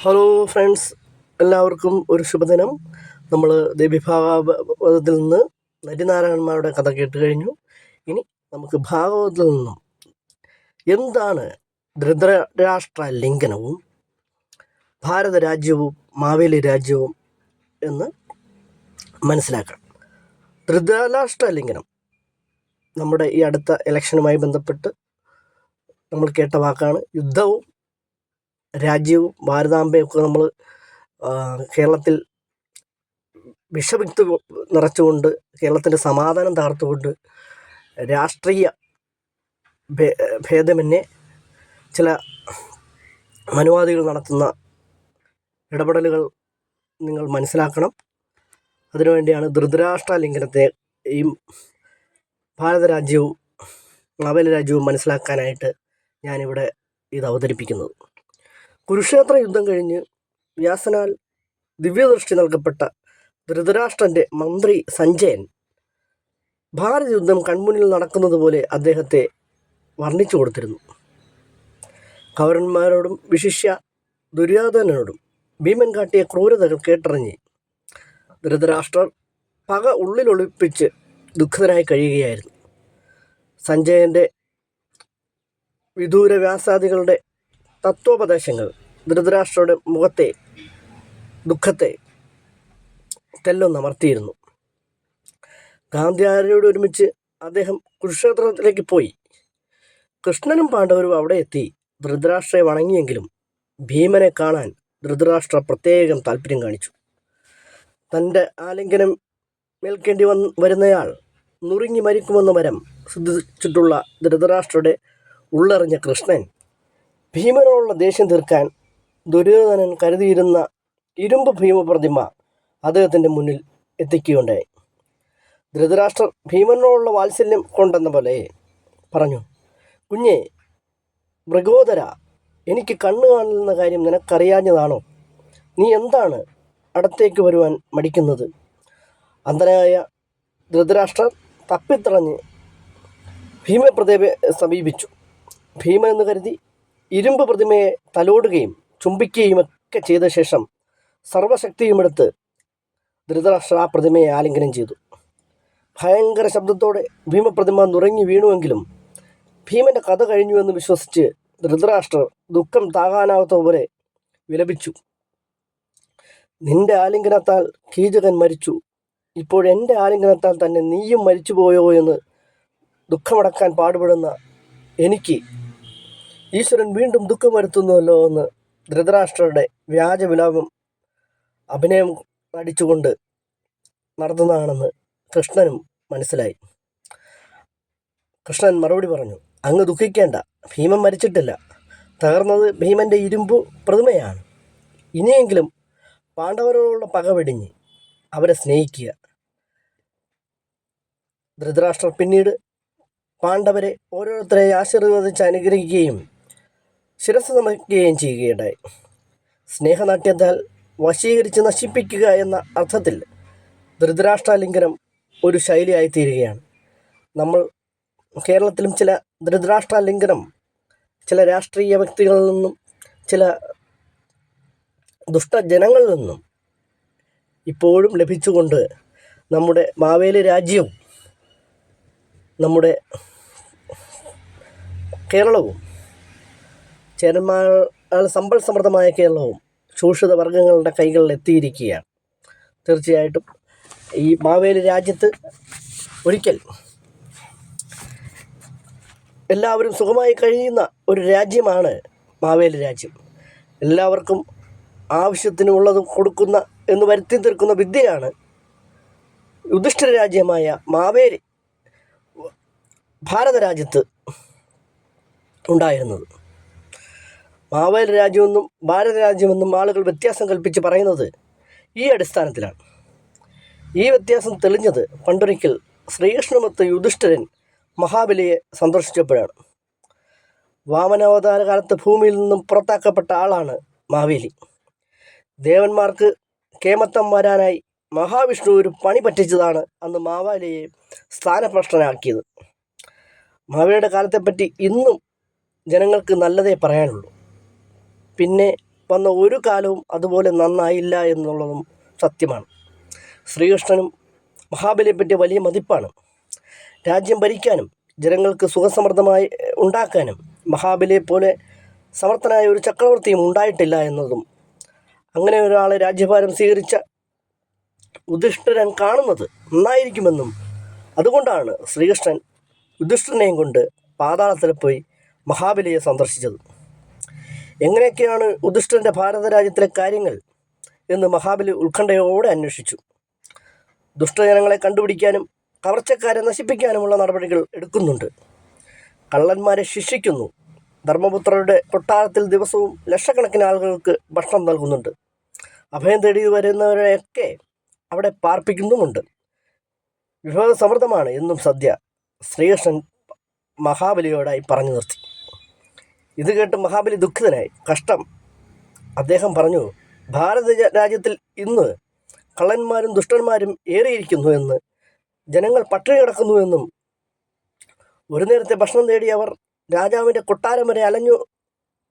Hello friends എല്ലാവർക്കും ഒരു ശുഭദിനം. നമ്മൾ ദേവിഭാഗവതത്തിൽ നിന്ന് നരിനാരായണന്മാരുടെ കഥ കേട്ട് കഴിഞ്ഞു. ഇനി നമുക്ക് ഭാഗവതത്തിൽ നിന്നും എന്താണ് ധൃതരാഷ്ട്ര ലംഘനവും ഭാരത രാജ്യവും മാവേലി രാജ്യവും എന്ന് മനസ്സിലാക്കാം ധൃതരാഷ്ട്ര ലംഘനം നമ്മുടെ ഈ അടുത്ത ഇലക്ഷനുമായി ബന്ധപ്പെട്ട് നമ്മൾ കേട്ട വാക്കാണ് യുദ്ധവും രാജ്യവും ഭാരതാംബയൊക്കെ നമ്മൾ കേരളത്തിൽ വിഷവിത്ത് നിറച്ചുകൊണ്ട് കേരളത്തിന്റെ സമാധാനം തകർത്തുകൊണ്ട് രാഷ്ട്രീയ ഭേദമന്യേ ചില മനുവാദികൾ നടത്തുന്ന ഇടപെടലുകൾ നിങ്ങൾ മനസ്സിലാക്കണം. അതിനുവേണ്ടിയാണ് ധൃതരാഷ്ട്ര ലംഘനത്തെയും ഭാരതരാജ്യവും നവല രാജ്യവും മനസ്സിലാക്കാനായിട്ട് ഞാനിവിടെ ഇത് അവതരിപ്പിക്കുന്നത്. കുരുക്ഷേത്ര യുദ്ധം കഴിഞ്ഞ് വ്യാസനാൽ ദിവ്യദൃഷ്ടി നൽകപ്പെട്ട ധൃതരാഷ്ട്രന്റെ മന്ത്രി സഞ്ജയൻ ഭാരത യുദ്ധം കൺമുന്നിൽ നടക്കുന്നത് പോലെ അദ്ദേഹത്തെ വർണിച്ചു കൊടുത്തിരുന്നു. കൗരന്മാരോടും വിശിഷ്യ ദുര്യോധനോടും ഭീമൻ കാട്ടിയ ക്രൂരതകൾ കേട്ടറിഞ്ഞ് ധൃതരാഷ്ട്രർ പക ഉള്ളിലൊളിപ്പിച്ച് ദുഃഖിതനായി കഴിയുകയായിരുന്നു. സഞ്ജയന്റെ വിദൂര വ്യാസാദികളുടെ തത്വോപദേശങ്ങൾ ധൃതരാഷ്ട്രയുടെ മുഖത്തെ ദുഃഖത്തെ തെല്ലൊന്നമർത്തിയിരുന്നു ഗാന്ധിയാരോട് ഒരുമിച്ച് അദ്ദേഹം കുരുക്ഷേത്രത്തിലേക്ക് പോയി. കൃഷ്ണനും പാണ്ഡവരും അവിടെ എത്തി ധൃതരാഷ്ട്രയെ വണങ്ങിയെങ്കിലും ഭീമനെ കാണാൻ ധൃതരാഷ്ട്ര പ്രത്യേകം താല്പര്യം കാണിച്ചു. തന്റെ ആലിംഗനം മേൽക്കേണ്ടി വന്ന് വരുന്നയാൾ നുറുങ്ങി മരിക്കുമെന്ന വരം ശ്രദ്ധിച്ചിട്ടുള്ള ധൃതരാഷ്ട്രയുടെ ഉള്ളറിഞ്ഞ കൃഷ്ണൻ ഭീമനോടുള്ള ദേഷ്യം തീർക്കാൻ ദുര്യോധനൻ കരുതിയിരുന്ന ഇരുമ്പ് ഭീമപ്രതിമ അദ്ദേഹത്തിന്റെ മുന്നിൽ എത്തിക്കുകയുണ്ടായി. ധൃതരാഷ്ട്രർ ഭീമനോടുള്ള വാത്സല്യം കൊണ്ടെന്ന പോലെ പറഞ്ഞു കുഞ്ഞേ മൃഗോദര എനിക്ക് കണ്ണു കാണുന്ന കാര്യം നിനക്കറിയാഞ്ഞതാണോ? നീ എന്താണ് അടുത്തേക്ക് വരുവാൻ മടിക്കുന്നത്? അന്ധനായ ധൃതരാഷ്ട്രർ തപ്പിത്തളഞ്ഞ് ഭീമപ്രതിമയെ സമീപിച്ചു. ഭീമൻ എന്ന് കരുതി ഇരുമ്പ് പ്രതിമയെ തലോടുകയും ചുംബിക്കുകയും ഒക്കെ ചെയ്ത ശേഷം സർവശക്തിയുമെടുത്ത് ധൃതരാഷ്ട്ര ആ പ്രതിമയെ ആലിംഗനം ചെയ്തു. ഭയങ്കര ശബ്ദത്തോടെ ഭീമപ്രതിമ നുറങ്ങി വീണുവെങ്കിലും ഭീമന്റെ കഥ കഴിഞ്ഞുവെന്ന് വിശ്വസിച്ച് ധൃതരാഷ്ട്രർ ദുഃഖം താങ്ങാനാവാത്ത പോലെ വിലപിച്ചു. നിന്റെ ആലിംഗനത്താൽ കീചകൻ മരിച്ചു. ഇപ്പോഴെന്റെ ആലിംഗനത്താൽ തന്നെ നീയും മരിച്ചുപോയോ എന്ന് ദുഃഖമടക്കാൻ പാടുപെടുന്ന എനിക്ക് ഈശ്വരൻ വീണ്ടും ദുഃഖം വരുത്തുന്നുവല്ലോ എന്ന് ധൃതരാഷ്ട്രരുടെ വ്യാജവിലാപം അഭിനയം നടിച്ചുകൊണ്ട് നടത്തുന്നതാണെന്ന് കൃഷ്ണനും മനസ്സിലായി. കൃഷ്ണൻ മറുപടി പറഞ്ഞു അങ്ങ് ദുഃഖിക്കേണ്ട ഭീമൻ മരിച്ചിട്ടില്ല. തകർന്നത് ഭീമന്റെ ഇരുമ്പു പ്രതിമയാണ്. ഇനിയെങ്കിലും പാണ്ഡവരോടുള്ള പക വെടിഞ്ഞ് അവരെ സ്നേഹിക്കുക. ധൃതരാഷ്ട്രർ പിന്നീട് പാണ്ഡവരെ ഓരോരുത്തരെ ആശീർവദിച്ച് അനുഗ്രഹിക്കുകയും ശിരസ് നമിക്കുകയും ചെയ്യുകയുണ്ടായി. സ്നേഹനാട്യത്താൽ വശീകരിച്ച് നശിപ്പിക്കുക എന്ന അർത്ഥത്തിൽ ധൃതരാഷ്ട്രാലിംഗനം ഒരു ശൈലിയായിത്തീരുകയാണ്. നമ്മൾ കേരളത്തിലും ചില ധൃതരാഷ്ട്രാലിംഗനം ചില രാഷ്ട്രീയ വ്യക്തികളിൽ നിന്നും ചില ദുഷ്ടജനങ്ങളിൽ നിന്നും ഇപ്പോഴും ലഭിച്ചുകൊണ്ട് നമ്മുടെ മാവേലി രാജ്യവും നമ്മുടെ കേരളവും ചേരന്മാർ സമ്പൽ സമൃദ്ധമായ കേരളവും ശോഷിത വർഗങ്ങളുടെ കൈകളിൽ എത്തിയിരിക്കുകയാണ്. തീർച്ചയായിട്ടും ഈ മാവേലി രാജ്യത്ത് ഒരിക്കൽ എല്ലാവരും സുഖമായി കഴിയുന്ന ഒരു രാജ്യമാണ് മാവേലി രാജ്യം. എല്ലാവർക്കും ആവശ്യത്തിനുള്ളത് കൊടുക്കുന്ന എന്ന് വരുത്തി തീർക്കുന്ന വിദ്യയാണ് യുധിഷ്ഠിര രാജ്യമായ മാവേലി ഭാരത രാജ്യത്ത് ഉണ്ടായിരുന്നത്. മാവേലി രാജ്യമെന്നും ഭാരത രാജ്യമെന്നും ആളുകൾ വ്യത്യാസം കൽപ്പിച്ച് പറയുന്നത് ഈ അടിസ്ഥാനത്തിലാണ്. ഈ വ്യത്യാസം തെളിഞ്ഞത് പണ്ടൊരിക്കൽ ശ്രീകൃഷ്ണമത്ത് യുധിഷ്ഠിരൻ മഹാബലിയെ സന്ദർശിച്ചപ്പോഴാണ്. വാമനാവതാര കാലത്ത് ഭൂമിയിൽ നിന്നും പുറത്താക്കപ്പെട്ട ആളാണ് മാവേലി. ദേവന്മാർക്ക് കേമത്തം വരാനായി മഹാവിഷ്ണു ഒരു പണി പറ്റിച്ചതാണ് അന്ന് മാവാലിയെ സ്ഥാനഭ്രഷ്ടനാക്കിയത്. മാവേലിയുടെ കാലത്തെപ്പറ്റി ഇന്നും ജനങ്ങൾക്ക് നല്ലതേ പറയാനുള്ളൂ. പിന്നെ വന്ന ഒരു കാലവും അതുപോലെ നന്നായില്ല എന്നുള്ളതും സത്യമാണ്. ശ്രീകൃഷ്ണനും മഹാബലിയെപ്പറ്റി വലിയ മതിപ്പാണ്. രാജ്യം ഭരിക്കാനും ജനങ്ങൾക്ക് സുഖസമൃദ്ധമായി ഉണ്ടാക്കാനും മഹാബലിയെ പോലെ സമർത്ഥനായ ഒരു ചക്രവർത്തിയും ഉണ്ടായിട്ടില്ല എന്നതും അങ്ങനെ ഒരാളെ രാജ്യഭാരം സ്വീകരിച്ച യുധിഷ്ഠിരൻ കാണുന്നത് നന്നായിരിക്കുമെന്നും അതുകൊണ്ടാണ് ശ്രീകൃഷ്ണൻ യുധിഷ്ഠിരനെയും കൊണ്ട് പാതാളത്തിൽ പോയി മഹാബലിയെ സന്ദർശിച്ചത്. എങ്ങനെയൊക്കെയാണ് ഉദിഷ്ടന്റെ ഭാരതരാജ്യത്തിലെ കാര്യങ്ങൾ എന്ന് മഹാബലി ഉത്കണ്ഠയോടെ അന്വേഷിച്ചു. ദുഷ്ടജനങ്ങളെ കണ്ടുപിടിക്കാനും കവർച്ചക്കാരെ നശിപ്പിക്കാനുമുള്ള നടപടികൾ എടുക്കുന്നുണ്ട്. കള്ളന്മാരെ ശിക്ഷിക്കുന്നു. ധർമ്മപുത്രരുടെ കൊട്ടാരത്തിൽ ദിവസവും ലക്ഷക്കണക്കിന് ആളുകൾക്ക് ഭക്ഷണം നൽകുന്നുണ്ട്. അഭയം തേടി വരുന്നവരെയൊക്കെ അവിടെ പാർപ്പിക്കുന്നുമുണ്ട്. വിഭവസമൃദ്ധമാണ് എന്നും സദ്യ ശ്രീകൃഷ്ണൻ മഹാബലിയോടായി പറഞ്ഞു നിർത്തി. ഇത് കേട്ട് മഹാബലി ദുഃഖിതനായി. കഷ്ടം. അദ്ദേഹം പറഞ്ഞു ഭാരത രാജ്യത്തിൽ ഇന്ന് കള്ളന്മാരും ദുഷ്ടന്മാരും ഏറിയിരിക്കുന്നു എന്ന് ജനങ്ങൾ പട്ടിണി കിടക്കുന്നുവെന്നും ഒരു നേരത്തെ ഭക്ഷണം തേടി അവർ രാജാവിന്റെ കൊട്ടാരം വരെ അലഞ്ഞു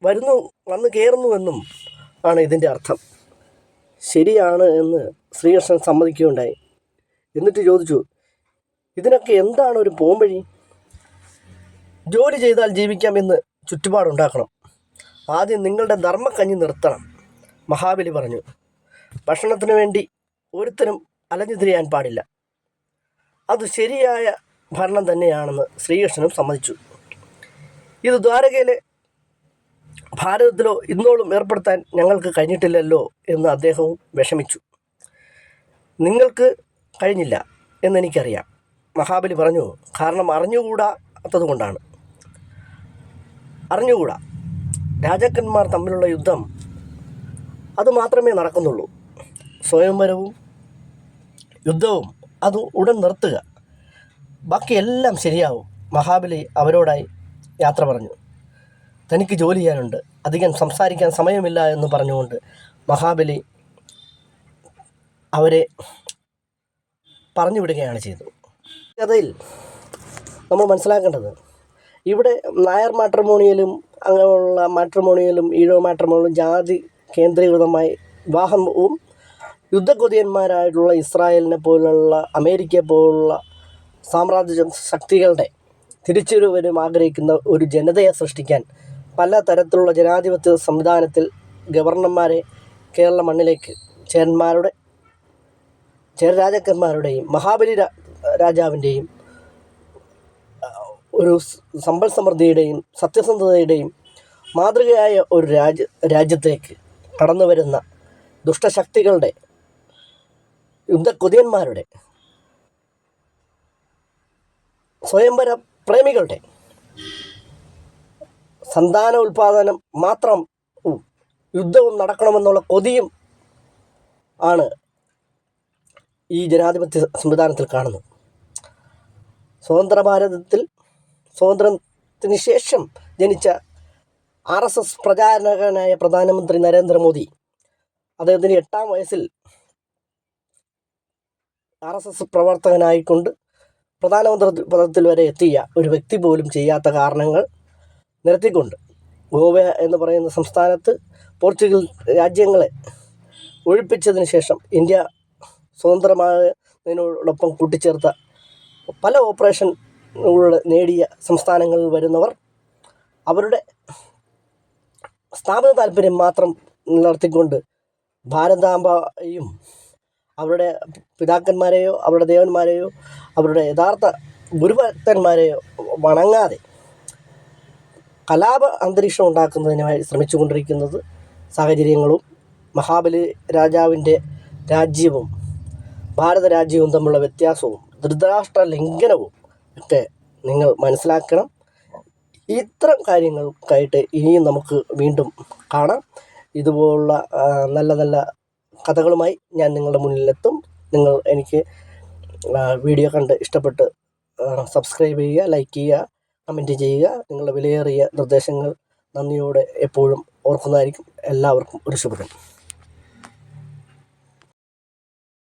വരുന്നു വന്ന് കയറുന്നുവെന്നും ആണ് ഇതിന്റെ അർത്ഥം. ശരിയാണ് എന്ന് ശ്രീകൃഷ്ണൻ സമ്മതിക്കുകയുണ്ടായി. എന്നിട്ട് ചോദിച്ചു ഇതിനൊക്കെ എന്താണ് ഒരു പോംവഴി? ജോലി ചെയ്താൽ ജീവിക്കാമെന്ന് ചുറ്റുപാടുണ്ടാക്കണം. ആദ്യം നിങ്ങളുടെ ധർമ്മക്കഞ്ഞി നിർത്തണം. മഹാബലി പറഞ്ഞു. ഭക്ഷണത്തിന് വേണ്ടി ഒരുത്തരും അലഞ്ഞു തിരിയാൻ പാടില്ല. അത് ശരിയായ ഭരണം തന്നെയാണെന്ന് ശ്രീകൃഷ്ണനും സമ്മതിച്ചു. ഇത് ദ്വാരകയിലെ ഭാരതത്തിലോ ഇന്നോളും ഏർപ്പെടുത്താൻ ഞങ്ങൾക്ക് കഴിഞ്ഞിട്ടില്ലല്ലോ എന്ന് അദ്ദേഹവും വിഷമിച്ചു. നിങ്ങൾക്ക് കഴിഞ്ഞില്ല എന്നെനിക്കറിയാം. മഹാബലി പറഞ്ഞു കാരണം അറിഞ്ഞുകൂടാത്തത് കൊണ്ടാണ് അറിഞ്ഞുകൂടാ. രാജാക്കന്മാർ തമ്മിലുള്ള യുദ്ധം അത് മാത്രമേ നടക്കുന്നുള്ളൂ. സ്വയംവരവും യുദ്ധവും അത് ഉടൻ നിർത്തുക. ബാക്കിയെല്ലാം ശരിയാവും. മഹാബലി അവരോടായി യാത്ര പറഞ്ഞു. തനിക്ക് ജോലി ചെയ്യാനുണ്ട്. അധികം സംസാരിക്കാൻ സമയമില്ല എന്ന് പറഞ്ഞുകൊണ്ട് മഹാബലി അവരെ പറഞ്ഞു വിടുകയാണ് ചെയ്തത് കഥയിൽ നമ്മൾ മനസ്സിലാക്കേണ്ടത് ഇവിടെ നായർ മാട്രിമോണിയലും അങ്ങനെയുള്ള മാട്രിമോണിയലും ഈഴവ മാട്രിമോണിയലും ജാതി കേന്ദ്രീകൃതമായി വിവാഹവും യുദ്ധകൊതിയന്മാരായിട്ടുള്ള ഇസ്രായേലിനെ പോലുള്ള അമേരിക്കയെ പോലുള്ള സാമ്രാജ്യ ശക്തികളുടെ തിരിച്ചുവരും ആഗ്രഹിക്കുന്ന ഒരു ജനതയെ സൃഷ്ടിക്കാൻ പല തരത്തിലുള്ള ജനാധിപത്യ സംവിധാനത്തിൽ ഗവർണർമാരെ കേരള മണ്ണിലേക്ക് ചേരന്മാരുടെ ചേര രാജാക്കന്മാരുടെയും മഹാബലി രാജാവിന്റെയും ഒരു സമ്പൽ സമൃദ്ധിയുടെയും സത്യസന്ധതയുടെയും മാതൃകയായ ഒരു രാജ്യ രാജ്യത്തേക്ക് കടന്നു വരുന്ന ദുഷ്ടശക്തികളുടെ യുദ്ധക്കൊതിയന്മാരുടെ സ്വയംവര പ്രേമികളുടെ സന്താന ഉൽപാദനം മാത്രം യുദ്ധവും നടക്കണമെന്നുള്ള കൊതിയും ആണ് ഈ ജനാധിപത്യ സംവിധാനത്തിൽ കാണുന്നത്. സ്വതന്ത്ര ഭാരതത്തിൽ സ്വാതന്ത്ര്യത്തിന് ശേഷം ജനിച്ച ആർ എസ് എസ് പ്രചാരകനായ പ്രധാനമന്ത്രി നരേന്ദ്രമോദി. അദ്ദേഹത്തിന് എട്ടാം വയസ്സിൽ ആർ എസ് എസ് പ്രവർത്തകനായിക്കൊണ്ട് പ്രധാനമന്ത്രി പദത്തിൽ വരെ എത്തിയ ഒരു വ്യക്തി പോലും ചെയ്യാത്ത കാരണങ്ങൾ നിരത്തിക്കൊണ്ട് ഗോവ എന്ന് പറയുന്ന സംസ്ഥാനത്ത് പോർച്ചുഗൽ രാജ്യങ്ങളെ ഒഴിപ്പിച്ചതിന് ശേഷം ഇന്ത്യ സ്വതന്ത്രമായതിനോടൊപ്പം കൂട്ടിച്ചേർത്ത പല ഓപ്പറേഷനുകളുടെ നേടിയ സംസ്ഥാനങ്ങളിൽ വരുന്നവർ അവരുടെ സ്ഥാപന താല്പര്യം മാത്രം നിലനിർത്തിക്കൊണ്ട് ഭാരതാംബയും അവരുടെ പിതാക്കന്മാരെയോ അവരുടെ ദേവന്മാരെയോ അവരുടെ യഥാർത്ഥ ഗുരുഭക്തന്മാരെയോ വണങ്ങാതെ കലാപ അന്തരീക്ഷം ഉണ്ടാക്കുന്നതിനായി ശ്രമിച്ചുകൊണ്ടിരിക്കുന്നത് സാഹചര്യങ്ങളും മഹാബലി രാജാവിന്റെ രാജ്യവും ഭാരത രാജ്യവും തമ്മിലുള്ള വ്യത്യാസവും ധൃതരാഷ്ട്ര ലംഘനവും ഒക്കെ നിങ്ങൾ മനസ്സിലാക്കണം. ഇത്തരം കാര്യങ്ങൾക്കായിട്ട് ഇനിയും നമുക്ക് വീണ്ടും കാണാം. ഇതുപോലുള്ള നല്ല നല്ല കഥകളുമായി ഞാൻ നിങ്ങളുടെ മുന്നിലെത്തും. നിങ്ങൾ എനിക്ക് വീഡിയോ കണ്ട് ഇഷ്ടപ്പെട്ട് സബ്സ്ക്രൈബ് ചെയ്യുക ലൈക്ക് ചെയ്യുക കമന്റ് ചെയ്യുക. നിങ്ങളുടെ വിലയേറിയ നിർദ്ദേശങ്ങൾ നന്ദിയോടെ എപ്പോഴും ഓർക്കുന്നതായിരിക്കും. എല്ലാവർക്കും ഒരു ശുഭദിനം.